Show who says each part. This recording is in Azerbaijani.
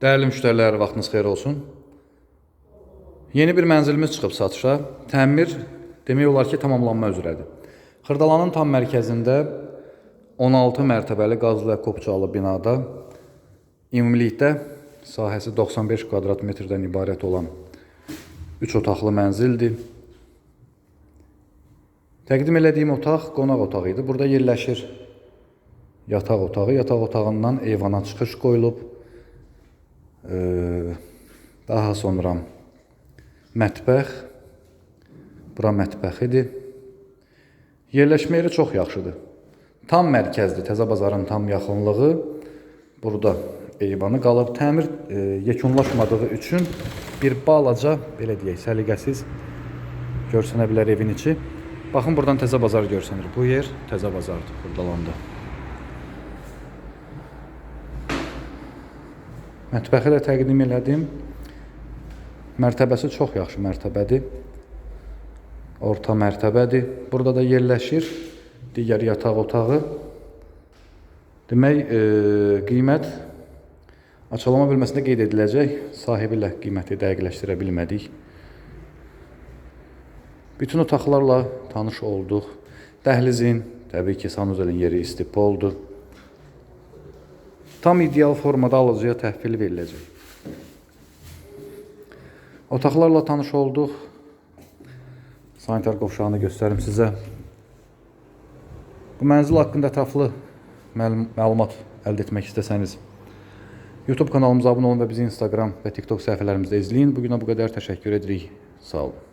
Speaker 1: Dəyərli müştərilər, vaxtınız xeyir olsun. Yeni bir mənzilimiz çıxıb satışa. Təmir demək olar ki, tamamlanma üzrədir. Xırdalanın tam mərkəzində 16 mərtəbəli qazlı kopçalı binada ümumilikdə sahəsi 95 kvadrat metrdən ibarət olan 3 otaqlı mənzildir. Təqdim elədiyim otaq qonaq otağı idi. Burada yerləşir yataq otağı. Yataq otağından eyvana çıxış qoyulub. Daha sonra mətbəx. Bura mətbəxidir. Yerləşmə yeri çox yaxşıdır. Tam mərkəzdir. Təzə bazarın tam yaxınlığı. Burada eyvanı qalıb. Təmir e, yekunlaşmadığı üçün bir balaca, belə deyək, səliqəsiz görsənə bilər evin içi. Baxın buradan təzə bazar görsənir. Bu yer təzə bazardır Xırdalanda. Mətbəxi də təqdim elədim. Mərtəbəsi çox yaxşı mərtəbədir. Orta mərtəbədir. Burada da yerləşir digər yataq otağı. Demək, e, qiymət açıqlama bölməsində qeyd ediləcək. Sahibi ilə qiyməti dəqiqləşdirə bilmədik. Bütün otaqlarla tanış olduq. Dəhlizin, təbii ki, sanuzelin yeri istipoldur. Tam ideal formada alıcıya təhvil veriləcək. Otaqlarla tanış olduq. Sanitar qovşağını göstərim sizə. Bu mənzil haqqında ətraflı məlum- məlumat əldə etmək istəsəniz YouTube kanalımıza abunə olun və bizi Instagram və TikTok səhifələrimizdə izləyin. Bu günə bu qədər təşəkkür edirik. Sağ olun.